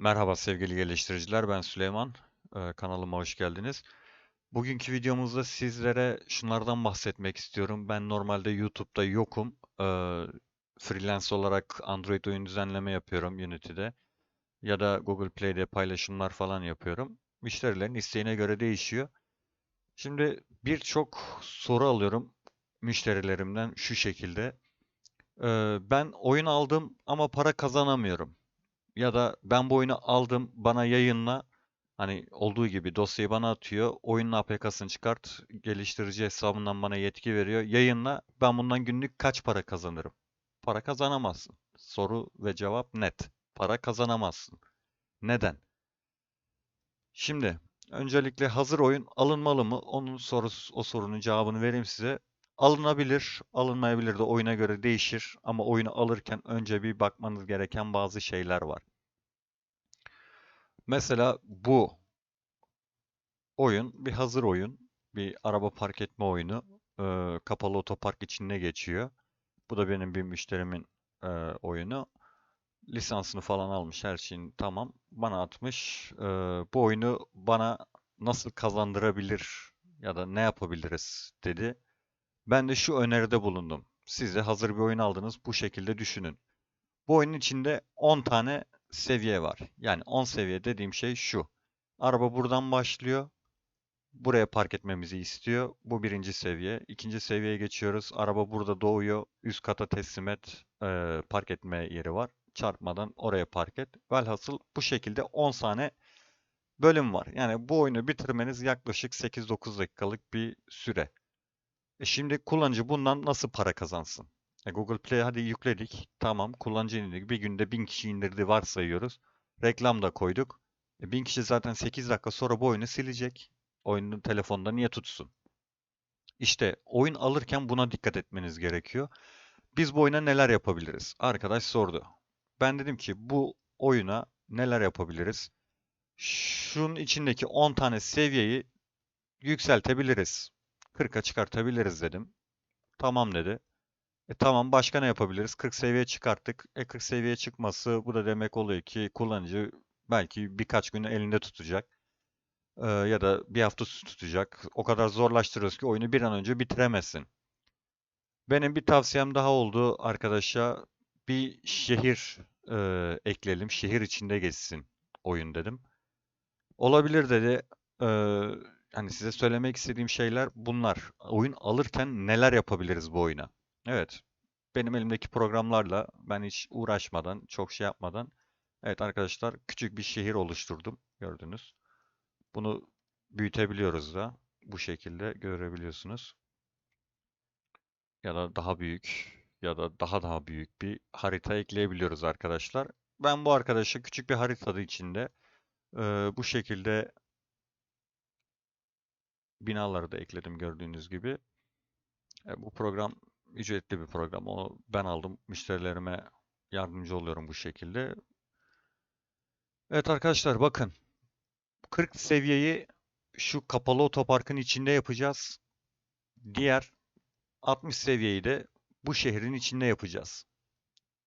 Merhaba sevgili geliştiriciler, ben Süleyman. Ee, kanalıma hoş geldiniz. Bugünkü videomuzda sizlere şunlardan bahsetmek istiyorum. Ben normalde YouTube'da yokum. Ee, freelance olarak Android oyun düzenleme yapıyorum Unity'de. Ya da Google Play'de paylaşımlar falan yapıyorum. Müşterilerin isteğine göre değişiyor. Şimdi birçok soru alıyorum müşterilerimden şu şekilde. Ee, ben oyun aldım ama para kazanamıyorum. Ya da ben bu oyunu aldım bana yayınla. Hani olduğu gibi dosyayı bana atıyor. Oyunun APK'sını çıkart. Geliştirici hesabından bana yetki veriyor. Yayınla. Ben bundan günlük kaç para kazanırım? Para kazanamazsın. Soru ve cevap net. Para kazanamazsın. Neden? Şimdi öncelikle hazır oyun alınmalı mı? Onun sorusu, o sorunun cevabını vereyim size. Alınabilir, alınmayabilir de oyuna göre değişir. Ama oyunu alırken önce bir bakmanız gereken bazı şeyler var. Mesela bu oyun bir hazır oyun. Bir araba park etme oyunu. Ee, kapalı otopark içinde geçiyor. Bu da benim bir müşterimin e, oyunu. Lisansını falan almış, her şeyin tamam. Bana atmış. Ee, bu oyunu bana nasıl kazandırabilir ya da ne yapabiliriz dedi. Ben de şu öneride bulundum. Siz de hazır bir oyun aldınız. Bu şekilde düşünün. Bu oyunun içinde 10 tane seviye var. Yani 10 seviye dediğim şey şu. Araba buradan başlıyor. Buraya park etmemizi istiyor. Bu birinci seviye. İkinci seviyeye geçiyoruz. Araba burada doğuyor. Üst kata teslim et. Ee, park etme yeri var. Çarpmadan oraya park et. Velhasıl bu şekilde 10 tane bölüm var. Yani bu oyunu bitirmeniz yaklaşık 8-9 dakikalık bir süre. E şimdi kullanıcı bundan nasıl para kazansın? E Google Play hadi yükledik. Tamam kullanıcı indirdik. Bir günde 1000 kişi indirdi varsayıyoruz. Reklam da koyduk. E 1000 kişi zaten 8 dakika sonra bu oyunu silecek. Oyunu telefonda niye tutsun? İşte oyun alırken buna dikkat etmeniz gerekiyor. Biz bu oyuna neler yapabiliriz? Arkadaş sordu. Ben dedim ki bu oyuna neler yapabiliriz? Şunun içindeki 10 tane seviyeyi yükseltebiliriz. 40'a çıkartabiliriz dedim. Tamam dedi. E tamam başka ne yapabiliriz? 40 seviye çıkarttık. E 40 seviye çıkması bu da demek oluyor ki kullanıcı belki birkaç gün elinde tutacak. Ee, ya da bir hafta tutacak. O kadar zorlaştırıyoruz ki oyunu bir an önce bitiremezsin. Benim bir tavsiyem daha oldu arkadaşa. Bir şehir e, ekleyelim. Şehir içinde geçsin oyun dedim. Olabilir dedi. Ee, hani size söylemek istediğim şeyler bunlar. Oyun alırken neler yapabiliriz bu oyuna? Evet. Benim elimdeki programlarla ben hiç uğraşmadan, çok şey yapmadan evet arkadaşlar küçük bir şehir oluşturdum. Gördünüz. Bunu büyütebiliyoruz da. Bu şekilde görebiliyorsunuz. Ya da daha büyük ya da daha daha büyük bir harita ekleyebiliyoruz arkadaşlar. Ben bu arkadaşa küçük bir haritada içinde e, bu şekilde binaları da ekledim gördüğünüz gibi. E, bu program ücretli bir program. Onu ben aldım. Müşterilerime yardımcı oluyorum bu şekilde. Evet arkadaşlar bakın. 40 seviyeyi şu kapalı otoparkın içinde yapacağız. Diğer 60 seviyeyi de bu şehrin içinde yapacağız.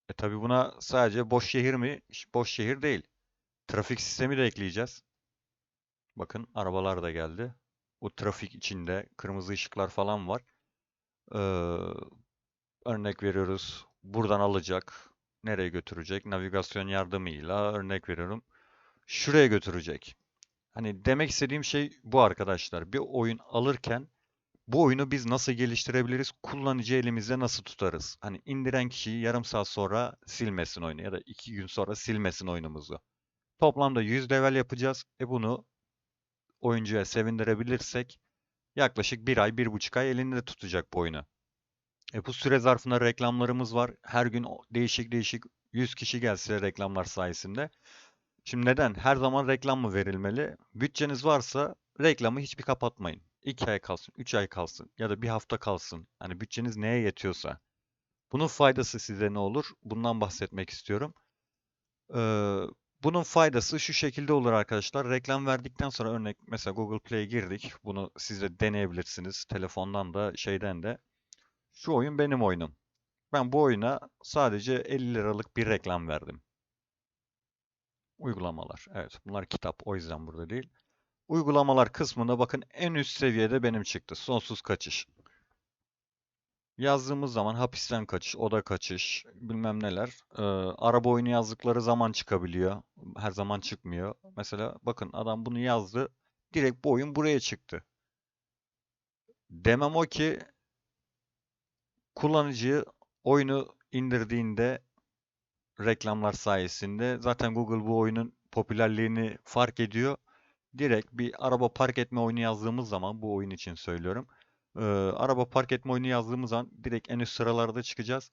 E tabi buna sadece boş şehir mi? Boş şehir değil. Trafik sistemi de ekleyeceğiz. Bakın arabalar da geldi. Bu trafik içinde kırmızı ışıklar falan var. Ee, örnek veriyoruz. Buradan alacak. Nereye götürecek? Navigasyon yardımıyla örnek veriyorum. Şuraya götürecek. Hani demek istediğim şey bu arkadaşlar. Bir oyun alırken bu oyunu biz nasıl geliştirebiliriz? Kullanıcı elimizde nasıl tutarız? Hani indiren kişiyi yarım saat sonra silmesin oyunu ya da iki gün sonra silmesin oyunumuzu. Toplamda 100 level yapacağız. E bunu oyuncuya sevindirebilirsek yaklaşık bir ay, bir buçuk ay elinde tutacak bu oyunu. E bu süre zarfında reklamlarımız var. Her gün değişik değişik 100 kişi gelse reklamlar sayesinde. Şimdi neden? Her zaman reklam mı verilmeli? Bütçeniz varsa reklamı hiçbir kapatmayın. 2 ay kalsın, 3 ay kalsın ya da bir hafta kalsın. Hani bütçeniz neye yetiyorsa. Bunun faydası size ne olur? Bundan bahsetmek istiyorum. Ee, bunun faydası şu şekilde olur arkadaşlar. Reklam verdikten sonra örnek mesela Google Play'e girdik. Bunu siz de deneyebilirsiniz. Telefondan da şeyden de. Şu oyun benim oyunum. Ben bu oyuna sadece 50 liralık bir reklam verdim. Uygulamalar. Evet, bunlar kitap. O yüzden burada değil. Uygulamalar kısmında bakın en üst seviyede benim çıktı. Sonsuz kaçış. Yazdığımız zaman hapisten kaçış, oda kaçış, bilmem neler. Ee, araba oyunu yazdıkları zaman çıkabiliyor. Her zaman çıkmıyor. Mesela bakın adam bunu yazdı. Direkt bu oyun buraya çıktı. Demem o ki kullanıcı oyunu indirdiğinde reklamlar sayesinde zaten Google bu oyunun popülerliğini fark ediyor. Direkt bir araba park etme oyunu yazdığımız zaman bu oyun için söylüyorum. Ee, araba park etme oyunu yazdığımız zaman direkt en üst sıralarda çıkacağız.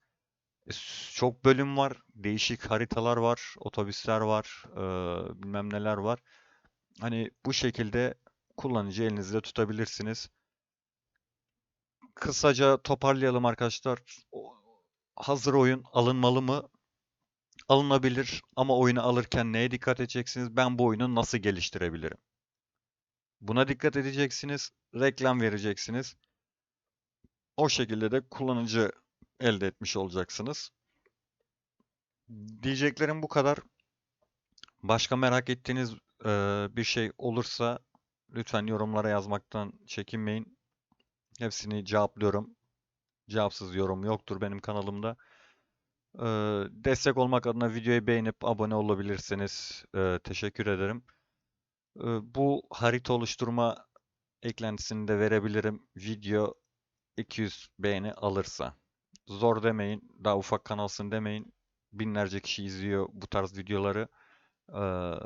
E, Çok bölüm var, değişik haritalar var, otobüsler var, e, bilmem neler var. Hani bu şekilde kullanıcı elinizde tutabilirsiniz. Kısaca toparlayalım arkadaşlar. Hazır oyun alınmalı mı? Alınabilir ama oyunu alırken neye dikkat edeceksiniz? Ben bu oyunu nasıl geliştirebilirim? Buna dikkat edeceksiniz. Reklam vereceksiniz. O şekilde de kullanıcı elde etmiş olacaksınız. Diyeceklerim bu kadar. Başka merak ettiğiniz eee, bir şey olursa lütfen yorumlara yazmaktan çekinmeyin. Hepsini cevaplıyorum. Cevapsız yorum yoktur benim kanalımda. Eee, destek olmak adına videoyu beğenip abone olabilirsiniz. Eee, teşekkür ederim. Eee, bu harita oluşturma eklentisini de verebilirim. Video 200 beğeni alırsa. Zor demeyin, daha ufak kanalsın demeyin. Binlerce kişi izliyor bu tarz videoları. Eee,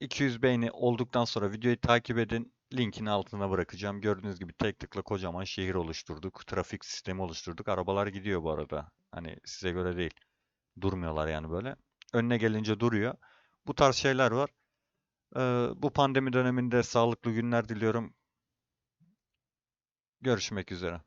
200 beğeni olduktan sonra videoyu takip edin. Linkini altına bırakacağım. Gördüğünüz gibi tek tıkla kocaman şehir oluşturduk. Trafik sistemi oluşturduk. Arabalar gidiyor bu arada. Hani size göre değil. Durmuyorlar yani böyle. Önüne gelince duruyor. Bu tarz şeyler var. Eee, bu pandemi döneminde sağlıklı günler diliyorum. Görüşmek üzere.